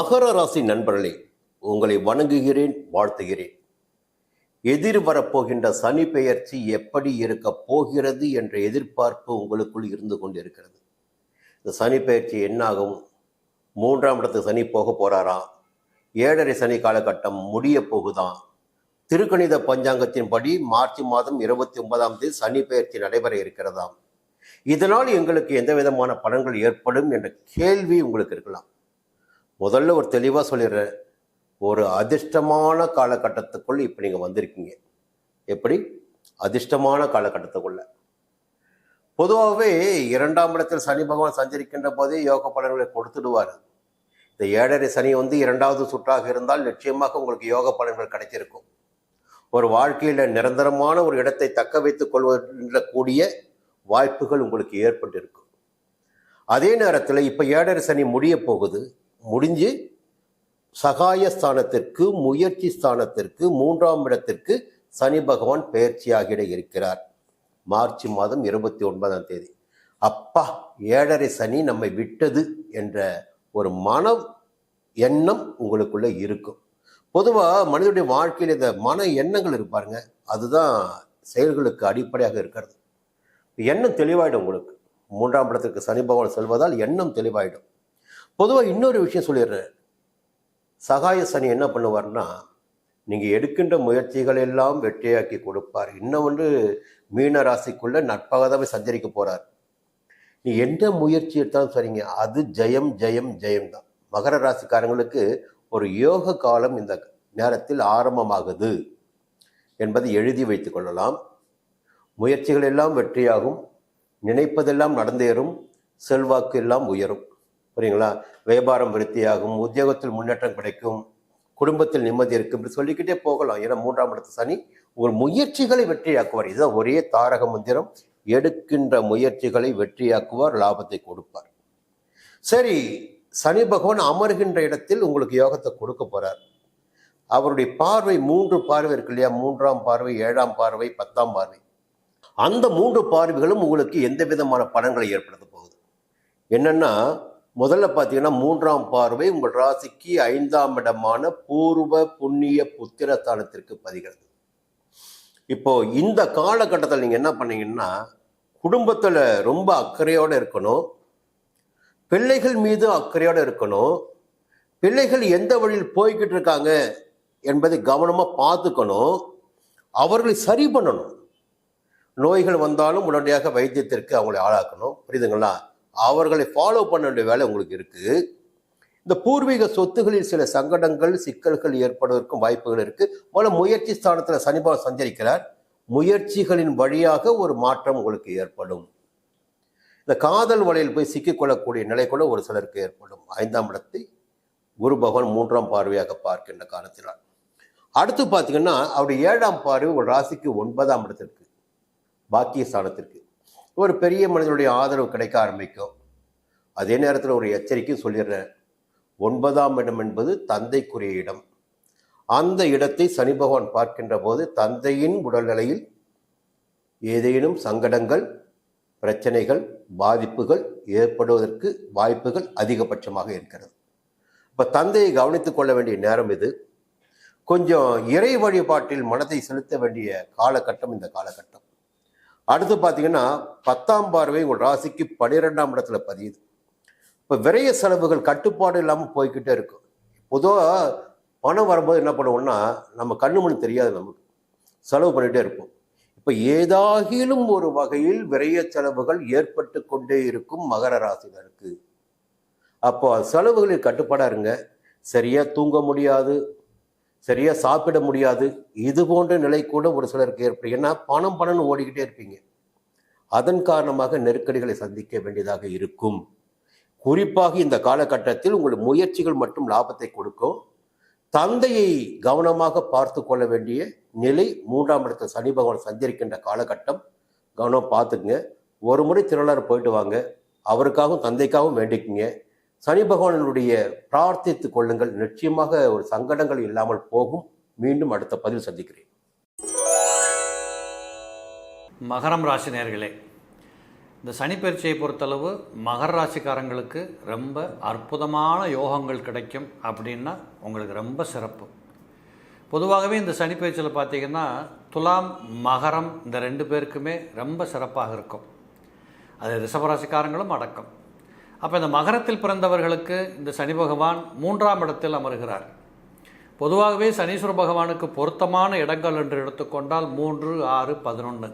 மகர ராசி நண்பர்களே உங்களை வணங்குகிறேன் வாழ்த்துகிறேன். எதிர் வரப்போகின்ற சனி பெயர்ச்சி எப்படி இருக்க போகிறது என்ற எதிர்பார்ப்பு உங்களுக்குள் இருந்து கொண்டிருக்கிறது. இந்த சனி பெயர்ச்சி என்னாகும்? மூன்றாம் இடத்து சனி போக போகிறாராம் ஏழரை சனி காலகட்டம் முடிய போகுதான் திருக்கணித பஞ்சாங்கத்தின்படி மார்ச் மாதம் இருபத்தி ஒன்பதாம் தேதி சனி பெயர்ச்சி நடைபெற இருக்கிறதாம். இதனால் எங்களுக்கு எந்த விதமான பலன்கள் ஏற்படும் என்ற கேள்வி உங்களுக்கு இருக்கலாம். முதல்ல ஒரு தெளிவாக சொல்லிடுறேன். ஒரு அதிர்ஷ்டமான காலகட்டத்துக்குள் இப்போ நீங்கள் வந்திருக்கீங்க. எப்படி? அதிர்ஷ்டமான காலகட்டத்துக்குள்ள. பொதுவாகவே இரண்டாம் இடத்தில் சனி பகவான் சஞ்சரிக்கின்ற போதே யோக பலன்களை கொடுத்துடுவார். இந்த ஏழரை சனி வந்து இரண்டாவது சுற்றாக இருந்தால் நிச்சயமாக உங்களுக்கு யோக பலன்கள் கிடைச்சிருக்கும் ஒரு வாழ்க்கையில் நிரந்தரமான ஒரு இடத்தை தக்க வைத்துக் கொள்வதென்ற கூடிய வாய்ப்புகள் உங்களுக்கு ஏற்பட்டிருக்கும். அதே நேரத்தில் இப்போ ஏழரை சனி முடிய போகுது. முடிஞ்சு சகாய ஸ்தானத்திற்கு முயற்சி ஸ்தானத்திற்கு மூன்றாம் இடத்திற்கு சனி பகவான் பெயர்ச்சியாகிட இருக்கிறார். மார்ச் மாதம் இருபத்தி ஒன்பதாம் தேதி. அப்பா ஏழரை சனி நம்மை விட்டது என்ற ஒரு மன எண்ணம் உங்களுக்குள்ள இருக்கும். பொதுவாக மனிதனுடைய வாழ்க்கையில் இந்த மன எண்ணங்கள் இருப்பாருங்க அதுதான் செயல்களுக்கு அடிப்படையாக இருக்கிறது. எண்ணம் தெளிவாயிடும் உங்களுக்கு. மூன்றாம் இடத்திற்கு சனி பகவான் செல்வதால் எண்ணம் தெளிவாயிடும். பொதுவாக இன்னொரு விஷயம் சொல்லிடுறேன். சகாய சனி என்ன பண்ணுவார்னா நீங்கள் எடுக்கின்ற முயற்சிகள் எல்லாம் வெற்றியாக்கி கொடுப்பார். இன்னும் வந்து மீன ராசிக்குள்ளே நட்பாக தான் போய் சஞ்சரிக்க போகிறார் நீ எந்த முயற்சி எடுத்தாலும் சரிங்க அது ஜெயம் ஜெயம் ஜெயம் தான். மகர ராசிக்காரங்களுக்கு ஒரு யோக காலம் இந்த நேரத்தில் ஆரம்பமாகுது என்பதை எழுதி வைத்து கொள்ளலாம். முயற்சிகள் எல்லாம் வெற்றியாகும் நினைப்பதெல்லாம் நடந்தேறும் செல்வாக்கு எல்லாம் உயரும். புரியுங்களா? வியாபாரம் விருத்தியாகும் உத்தியோகத்தில் முன்னேற்றம் கிடைக்கும் குடும்பத்தில் நிம்மதி இருக்கும் இப்படி சொல்லிக்கிட்டே போகலாம். ஏன்னா மூன்றாம் இடத்து சனி உங்கள் முயற்சிகளை வெற்றியாக்குவார். இதுதான் ஒரே தாரக மந்திரம். எடுக்கின்ற முயற்சிகளை வெற்றியாக்குவார் லாபத்தை கொடுப்பார். சரி சனி பகவான் அமர்கின்ற இடத்தில் உங்களுக்கு யோகத்தை கொடுக்க போறார். அவருடைய பார்வை மூன்று பார்வை இருக்கு இல்லையா? மூன்றாம் பார்வை ஏழாம் பார்வை பத்தாம் பார்வை. அந்த மூன்று பார்வைகளும் உங்களுக்கு எந்த விதமான பலன்களை ஏற்படுத்த போகுது? என்னன்னா முதல்ல பார்த்தீங்கன்னா மூன்றாம் பார்வை உங்கள் ராசிக்கு ஐந்தாம் இடமான பூர்வ புண்ணிய புத்திரஸ்தானத்திற்கு பதிகிறது. இப்போ இந்த காலகட்டத்தில் நீங்கள் என்ன பண்ணீங்கன்னா குடும்பத்தில் ரொம்ப அக்கறையோடு இருக்கணும். பிள்ளைகள் மீது அக்கறையோடு இருக்கணும். பிள்ளைகள் எந்த வழியில் போய்கிட்டு இருக்காங்க என்பதை கவனமாக பார்த்துக்கணும். அவர்களை சரி பண்ணணும். நோய்கள் வந்தாலும் உடனடியாக வைத்தியத்திற்கு அவங்களை ஆளாக்கணும். புரியுதுங்களா? அவர்களை ஃபாலோ பண்ண வேண்டிய வேலை உங்களுக்கு இருக்குது இந்த பூர்வீக சொத்துகளில் சில சங்கடங்கள் சிக்கல்கள் ஏற்படுவதற்கும் வாய்ப்புகள் இருக்குது முதல்ல முயற்சி ஸ்தானத்தில் சனிபாவம் சஞ்சரிக்கிறார். முயற்சிகளின் வழியாக ஒரு மாற்றம் உங்களுக்கு ஏற்படும். இந்த காதல் வலையில் போய் சிக்கிக்கொள்ளக்கூடிய நிலை கூட ஒரு சிலருக்கு ஏற்படும். ஐந்தாம் இடத்தை குரு பகவான் மூன்றாம் பார்வையாக பார்க்கின்ற காலத்தினால் அடுத்து பார்த்தீங்கன்னா அவருடைய ஏழாம் பார்வை ஒரு ராசிக்கு ஒன்பதாம் இடத்திற்கு பாக்கிய ஸ்தானத்திற்கு ஒரு பெரிய மனிதனுடைய ஆதரவு கிடைக்க ஆரம்பிக்கும். அதே நேரத்தில் ஒரு எச்சரிக்கை சொல்லிடுறேன். ஒன்பதாம் இடம் என்பது தந்தைக்குரிய இடம். அந்த இடத்தை சனி பகவான் பார்க்கின்ற போது தந்தையின் உடல்நிலையில் ஏதேனும் சங்கடங்கள் பிரச்சனைகள் பாதிப்புகள் ஏற்படுவதற்கு வாய்ப்புகள் அதிகபட்சமாக இருக்கிறது. இப்போ தந்தையை கவனித்துக் கொள்ள வேண்டிய நேரம் இது. கொஞ்சம் இறை வழிபாட்டில் மனதை செலுத்த வேண்டிய காலகட்டம் இந்த காலகட்டம். அடுத்து பார்த்தீங்கன்னா பத்தாம் பார்வை உங்கள் ராசிக்கு பன்னிரெண்டாம் இடத்துல பதியுது. இப்போ விரைய செலவுகள் கட்டுப்பாடு இல்லாமல் போய்கிட்டே இருக்கும் பொதுவாக பணம் வரும்போது என்ன பண்ணுவோம்னா நம்ம கண்ணு மணி தெரியாது நமக்கு. செலவு பண்ணிகிட்டே இருப்போம். இப்போ ஏதாகிலும் ஒரு வகையில் விரைய செலவுகள் ஏற்பட்டு கொண்டே இருக்கும் மகர ராசினருக்கு. அப்போ செலவுகளில் கட்டுப்பாடாக இருங்க. சரியாக தூங்க முடியாது. சரியாக சாப்பிட முடியாது. இது போன்ற நிலை கூட ஒரு சிலருக்கு ஏற்படும். ஏன்னா பணம் பணம்னு ஓடிக்கிட்டே இருப்பீங்க. அதன் காரணமாக நெருக்கடிகளை சந்திக்க வேண்டியதாக இருக்கும். குறிப்பாக இந்த காலகட்டத்தில் உங்கள் முயற்சிகள் மற்றும் லாபத்தை கொடுக்கும். தந்தையை கவனமாக பார்த்து கொள்ள வேண்டிய நிலை மூன்றாம் இடத்த சனி பகவான் சந்திருக்கின்ற காலகட்டம். கவனம் பார்த்துக்குங்க. ஒரு முறை திருவிழா போயிட்டு வாங்க. அவருக்காகவும் தந்தைக்காகவும் வேண்டிக்குங்க. சனி பகவானுடைய பிரார்த்தித்து கொள்ளுங்கள். நிச்சயமாக ஒரு சங்கடங்கள் இல்லாமல் போகும். மீண்டும் அடுத்த பதில் சந்திக்கிறேன். மகரம் ராசி நேர்களே இந்த சனிப்பயிற்சியை பொறுத்தளவு மகர ராசிக்காரங்களுக்கு ரொம்ப அற்புதமான யோகங்கள் கிடைக்கும் அப்படின்னா உங்களுக்கு ரொம்ப சிறப்பு. பொதுவாகவே இந்த சனிப்பயிற்சியில் பார்த்தீங்கன்னா துலாம் மகரம் இந்த ரெண்டு பேருக்குமே ரொம்ப சிறப்பாக இருக்கும். அது ரிஷபராசிக்காரங்களும் அடக்கம். அப்போ இந்த மகரத்தில் பிறந்தவர்களுக்கு இந்த சனி பகவான் மூன்றாம் இடத்தில் அமர்கிறார். பொதுவாகவே சனீஸ்வர பகவானுக்கு பொருத்தமான இடங்கள் என்று எடுத்துக்கொண்டால் மூன்று ஆறு பதினொன்று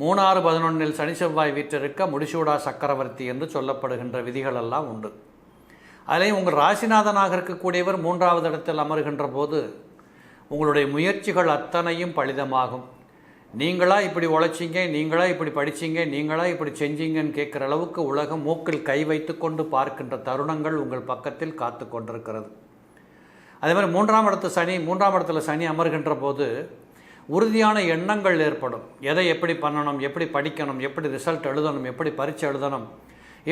மூணாறு பதினொன்றில் சனி செவ்வாய் வீற்றிருக்க முடிசூடா சக்கரவர்த்தி என்று சொல்லப்படுகின்ற விதிகள் எல்லாம் உண்டு. அதிலையும் உங்கள் ராசிநாதனாக இருக்கக்கூடியவர் மூன்றாவது இடத்தில் அமர்கின்ற போது உங்களுடைய முயற்சிகள் அத்தனையும் பலிதமாகும். நீங்களா இப்படி உழைச்சிங்க நீங்களா இப்படி படிச்சீங்க நீங்களா இப்படி செஞ்சீங்கன்னு கேட்குற அளவுக்கு உலகம் மூக்கில் கை வைத்து கொண்டு பார்க்கின்ற தருணங்கள் உங்கள் பக்கத்தில் காத்து கொண்டிருக்கிறது. அதே மாதிரி மூன்றாம் இடத்து சனி மூன்றாம் இடத்துல சனி அமர்கின்ற போது உறுதியான எண்ணங்கள் ஏற்படும். எதை எப்படி பண்ணணும் எப்படி படிக்கணும் எப்படி ரிசல்ட் எழுதணும் எப்படி பரீட்சை எழுதணும்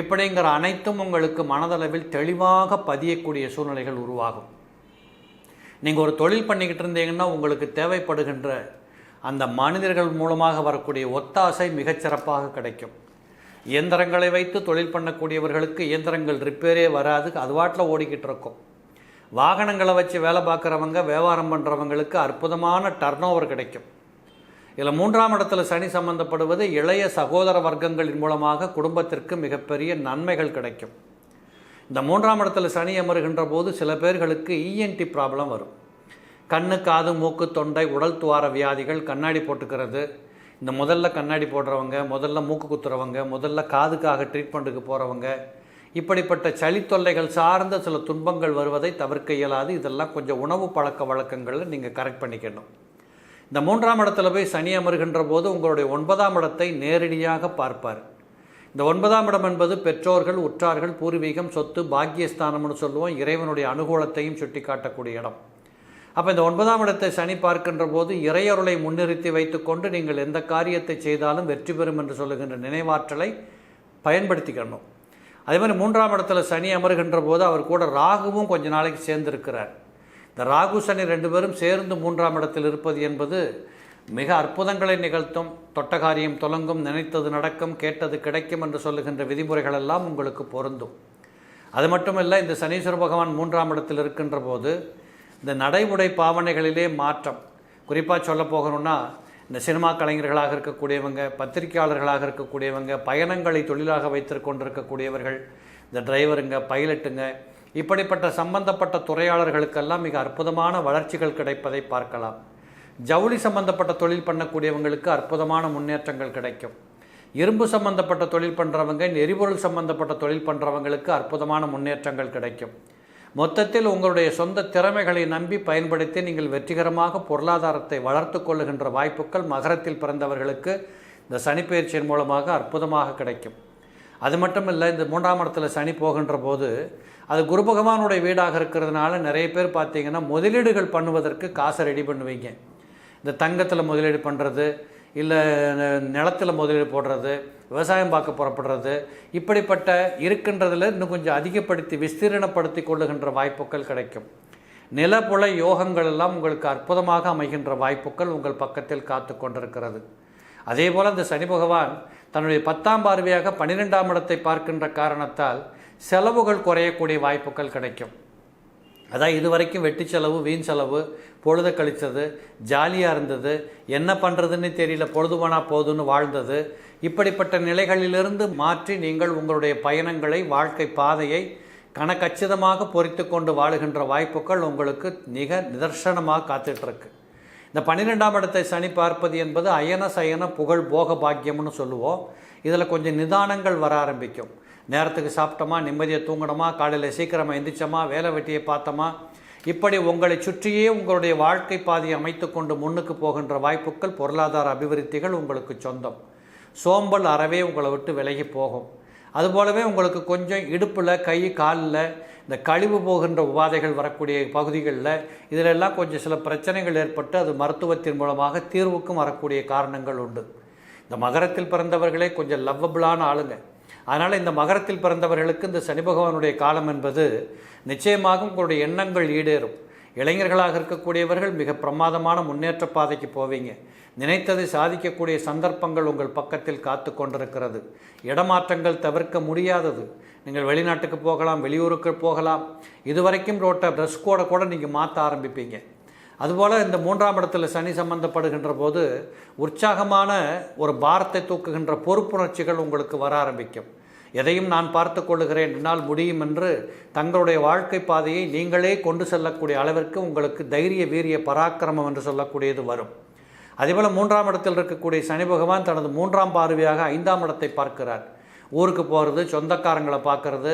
இப்படிங்கிற அனைத்தும் உங்களுக்கு மனதளவில் தெளிவாக பதியக்கூடிய சூழ்நிலைகள் உருவாகும். நீங்கள் ஒரு தொழில் பண்ணிக்கிட்டு இருந்தீங்கன்னா உங்களுக்கு தேவைப்படுகின்ற அந்த மனிதர்கள் மூலமாக வரக்கூடிய ஒத்தாசை மிகச்சிறப்பாக கிடைக்கும். இயந்திரங்களை வைத்து தொழில் பண்ணக்கூடியவர்களுக்கு இயந்திரங்கள் ரிப்பேரே வராது அது வாட்டில் ஓடிக்கிட்டு இருக்கும். வாகனங்களை வச்சு வேலை பார்க்குறவங்க வியாபாரம் பண்ணுறவங்களுக்கு அற்புதமான டர்ன் ஓவர் கிடைக்கும். இதில் மூன்றாம் இடத்துல சனி சம்பந்தப்படுவது இளைய சகோதர வர்க்கங்களின் மூலமாக குடும்பத்திற்கு மிகப்பெரிய நன்மைகள் கிடைக்கும். இந்த மூன்றாம் இடத்துல சனி அமருகின்ற போது சில பேர்களுக்கு இஎன்டி ப்ராப்ளம் வரும். கண்ணு காது மூக்கு தொண்டை உடல் துவார வியாதிகள் கண்ணாடி போட்டுக்கிறது. இந்த முதல்ல கண்ணாடி போடுறவங்க முதல்ல மூக்கு குத்துறவங்க முதல்ல காதுக்காக ட்ரீட்மெண்ட்டுக்கு போகிறவங்க இப்படிப்பட்ட சளி தொல்லைகள் சார்ந்த சில துன்பங்கள் வருவதை தவிர்க்க இயலாது. இதெல்லாம் கொஞ்சம் உணவு பழக்க வழக்கங்களில் நீங்கள் கரெக்ட் பண்ணிக்கணும். இந்த மூன்றாம் இடத்துல போய் சனி அமர்கின்ற போது உங்களுடைய ஒன்பதாம் இடத்தை நேரடியாக பார்ப்பார். இந்த ஒன்பதாம் இடம் என்பது பெற்றோர்கள் உற்றார்கள் பூர்வீகம் சொத்து பாக்கியஸ்தானம்னு சொல்லுவோம். இறைவனுடைய அனுகூலத்தையும் சுட்டி காட்டக்கூடிய இடம். அப்போ இந்த ஒன்பதாம் இடத்தை சனி பார்க்கின்ற போது இறையொருளை முன்னிறுத்தி வைத்துக்கொண்டு நீங்கள் எந்த காரியத்தை செய்தாலும் வெற்றி பெறும் என்று சொல்லுகின்ற நினைவாற்றலை பயன்படுத்திக்கணும். அதே மாதிரி மூன்றாம் இடத்துல சனி அமருகின்ற போது அவர் கூட ராகுவும் கொஞ்ச நாளைக்கு சேர்ந்திருக்கிறார். இந்த ராகு சனி ரெண்டு பேரும் சேர்ந்து மூன்றாம் இடத்தில் இருப்பது என்பது மிக அற்புதங்களை நிகழ்த்தும் தொட்ட காரியம் தொலங்கும் நினைத்தது நடக்கும் கேட்டது கிடைக்கும் என்று சொல்லுகின்ற விதிமுறைகள் எல்லாம் உங்களுக்கு பொருந்தும். அது மட்டுமல்ல இந்த சனீஸ்வர பகவான் மூன்றாம் இடத்தில் இருக்கின்ற போது இந்த நடைமுறை பாவனைகளிலே மாற்றம். குறிப்பாக சொல்ல போகணும்னா இந்த சினிமா கலைஞர்களாக இருக்கக்கூடியவங்க பத்திரிகையாளர்களாக இருக்கக்கூடியவங்க பயணங்களை தொழிலாக வைத்திருக்கொண்டிருக்கக்கூடியவர்கள் இந்த டிரைவருங்க பைலட்டுங்க இப்படிப்பட்ட சம்பந்தப்பட்ட துறையாளர்களுக்கெல்லாம் மிக அற்புதமான வளர்ச்சிகள் கிடைப்பதை பார்க்கலாம். ஜவுளி சம்பந்தப்பட்ட தொழில் பண்ணக்கூடியவங்களுக்கு அற்புதமான முன்னேற்றங்கள் கிடைக்கும். இரும்பு சம்பந்தப்பட்ட தொழில் பண்ணுறவங்க எரிபொருள் சம்பந்தப்பட்ட தொழில் பண்ணுறவங்களுக்கு அற்புதமான முன்னேற்றங்கள் கிடைக்கும். மொத்தத்தில் உங்களுடைய சொந்த திறமைகளை நம்பி பயன்படுத்தி நீங்கள் வெற்றிகரமாக பொருளாதாரத்தை வளர்த்து கொள்ளுகின்ற வாய்ப்புகள் மகரத்தில் பிறந்தவர்களுக்கு இந்த சனிப்பயிற்சியின் மூலமாக அற்புதமாக கிடைக்கும். அது மட்டும் இல்லை இந்த மூன்றாம் இடத்துல சனி போகின்ற போது அது குரு பகவானுடைய வீடாக இருக்கிறதுனால நிறைய பேர் பார்த்தீங்கன்னா முதலீடுகள் பண்ணுவதற்கு காசை ரெடி பண்ணுவீங்க. இந்த தங்கத்தில் முதலீடு பண்ணுறது இல்லை நிலத்தில் முதலீடு போடுறது விவசாயம் பார்க்க புறப்படுறது இப்படிப்பட்ட இருக்கின்றதில் இன்னும் கொஞ்சம் அதிகப்படுத்தி விஸ்தீரணப்படுத்தி கொள்ளுகின்ற வாய்ப்புகள் கிடைக்கும். நிலப்புல யோகங்கள் எல்லாம் உங்களுக்கு அற்புதமாக அமைகின்ற வாய்ப்புகள் உங்கள் பக்கத்தில் காத்து கொண்டிருக்கிறது. அதே போல் இந்த சனி பகவான் தன்னுடைய பத்தாம் பார்வையாக பன்னிரெண்டாம் இடத்தை பார்க்கின்ற காரணத்தால் செலவுகள் குறையக்கூடிய வாய்ப்புகள் கிடைக்கும். அதான் இது வரைக்கும் வெட்டி செலவு வீண் செலவு பொழுதை கழித்தது ஜாலியாக இருந்தது என்ன பண்ணுறதுன்னு தெரியல பொழுது போனால் போதுன்னு வாழ்ந்தது. இப்படிப்பட்ட நிலைகளிலிருந்து மாற்றி நீங்கள் உங்களுடைய பயணங்களை வாழ்க்கை பாதையை கணக்கச்சிதமாக பொறித்து கொண்டு வாழுகின்ற வாய்ப்புகள் உங்களுக்கு மிக நிதர்சனமாக காத்துட்ருக்கு இந்த பன்னிரெண்டாம் இடத்தை சனி பார்ப்பது என்பது அயன சயன புகழ் போக பாக்கியம்னு சொல்லுவோம். இதில் கொஞ்சம் நிதானங்கள் வர ஆரம்பிக்கும். நேரத்துக்கு சாப்பிட்டோமா நிம்மதியை தூங்கணுமா காலையில் சீக்கிரமாக எந்திரிச்சோமா வேலை வெட்டியை பார்த்தோமா? இப்படி உங்களை சுற்றியே உங்களுடைய வாழ்க்கை பாதையை அமைத்து கொண்டு முன்னுக்கு போகின்ற வாய்ப்புகள் பொருளாதார அபிவிருத்திகள் உங்களுக்கு சொந்தம். சோம்பல் அறவே உங்களை விட்டு விலகி போகும். அதுபோலவே உங்களுக்கு கொஞ்சம் இடுப்பில் கை காலில் இந்த கழிவு போகின்ற உபாதைகள் வரக்கூடிய பகுதிகளில் இதிலெல்லாம் கொஞ்சம் சில பிரச்சனைகள் ஏற்பட்டு அது மருத்துவத்தின் மூலமாக தீர்வுக்கும் வரக்கூடிய காரணங்கள் உண்டு. இந்த மகரத்தில் பிறந்தவர்களே கொஞ்சம் லவ்வபிளான ஆளுங்க. அதனால் இந்த மகரத்தில் பிறந்தவர்களுக்கு இந்த சனி பகவானுடைய காலம் என்பது நிச்சயமாக உங்களுடைய எண்ணங்கள் ஈடேறும். இளைஞர்களாக இருக்கக்கூடியவர்கள் மிக பிரமாதமான முன்னேற்ற பாதைக்கு போவீங்க. நினைத்ததை சாதிக்கக்கூடிய சந்தர்ப்பங்கள் உங்கள் பக்கத்தில் காத்து கொண்டிருக்கிறது. இடமாற்றங்கள் தவிர்க்க முடியாதது. நீங்கள் வெளிநாட்டுக்கு போகலாம் வெளியூருக்கு போகலாம். இதுவரைக்கும் ரோட்ட ட்ரெஸ் கோடை கூட நீங்கள் மாற்ற ஆரம்பிப்பீங்க. அதுபோல் இந்த மூன்றாம் இடத்துல சனி சம்பந்தப்படுகின்ற போது உற்சாகமான ஒரு பாரத்தை தூக்குகின்ற பொறுப்புணர்ச்சிகள் உங்களுக்கு வர ஆரம்பிக்கும். எதையும் நான் பார்த்து கொள்ளுகிறேன் என்னால் முடியும் என்று தங்களுடைய வாழ்க்கை பாதையை நீங்களே கொண்டு செல்லக்கூடிய அளவிற்கு உங்களுக்கு தைரிய வீரிய பராக்கிரமம் என்று சொல்லக்கூடியது வரும். அதேபோல் மூன்றாம் இடத்தில் இருக்கக்கூடிய சனி பகவான் தனது மூன்றாம் பார்வையாக ஐந்தாம் இடத்தை பார்க்கிறார். ஊருக்கு போகிறது சொந்தக்காரங்களை பார்க்கறது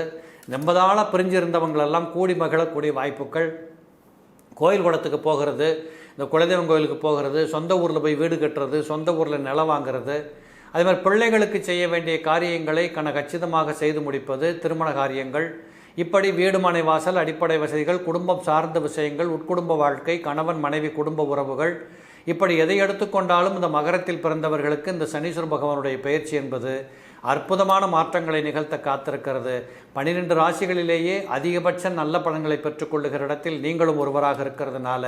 நம்பதால பிரிஞ்சிருந்தவங்களெல்லாம் கூடி மகிழக்கூடிய வாய்ப்புகள். கோயில் குளத்துக்கு போகிறது இந்த குலதெய்வம் கோயிலுக்கு போகிறது சொந்த ஊரில் போய் வீடு கட்டுறது சொந்த ஊரில் நிலம் வாங்குறது அதே மாதிரி பிள்ளைகளுக்கு செய்ய வேண்டிய காரியங்களை கன கச்சிதமாக செய்து முடிப்பது திருமண காரியங்கள். இப்படி வீடுமனை வாசல் அடிப்படை வசதிகள் குடும்பம் சார்ந்த விஷயங்கள் உட்குடும்ப வாழ்க்கை கணவன் மனைவி குடும்ப உறவுகள். இப்படி எதை எடுத்துக்கொண்டாலும் இந்த மகரத்தில் பிறந்தவர்களுக்கு இந்த சனீஸ்வர பகவானுடைய பயிற்சி என்பது அற்புதமான மாற்றங்களை நிகழ்த்த காத்திருக்கிறது. பனிரெண்டு ராசிகளிலேயே அதிகபட்ச நல்ல பலன்களை பெற்றுக்கொள்ளுகிற இடத்தில் நீங்களும் ஒருவராக இருக்கிறதுனால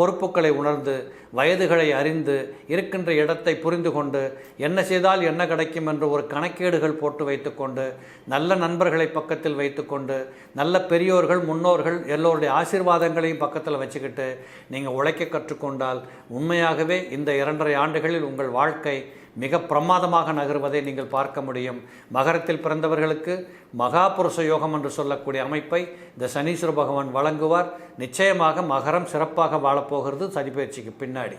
பொறுப்புகளை உணர்ந்து வயதுகளை அறிந்து இருக்கின்ற இடத்தை புரிந்து கொண்டு என்ன செய்தால் என்ன கிடைக்கும் என்று ஒரு கணக்கேடுகள் போட்டு வைத்துக்கொண்டு நல்ல நண்பர்களை பக்கத்தில் வைத்துக்கொண்டு நல்ல பெரியோர்கள் முன்னோர்கள் எல்லோருடைய ஆசீர்வாதங்களையும் பக்கத்தில் வச்சுக்கிட்டு நீங்கள் உழைக்க கற்றுக்கொண்டால் உண்மையாகவே இந்த இரண்டரை ஆண்டுகளில் உங்கள் வாழ்க்கை மிக பிரமாதமாக நகருவதை நீங்கள் பார்க்க முடியும். மகரத்தில் பிறந்தவர்களுக்கு மகாபுருஷ யோகம் என்று சொல்லக்கூடிய அமைப்பை இந்த சனீஸ்வர பகவான் வழங்குவார். நிச்சயமாக மகரம் சிறப்பாக வாழப்போகிறது சனிப்பயிற்சிக்கு பின்னாடி.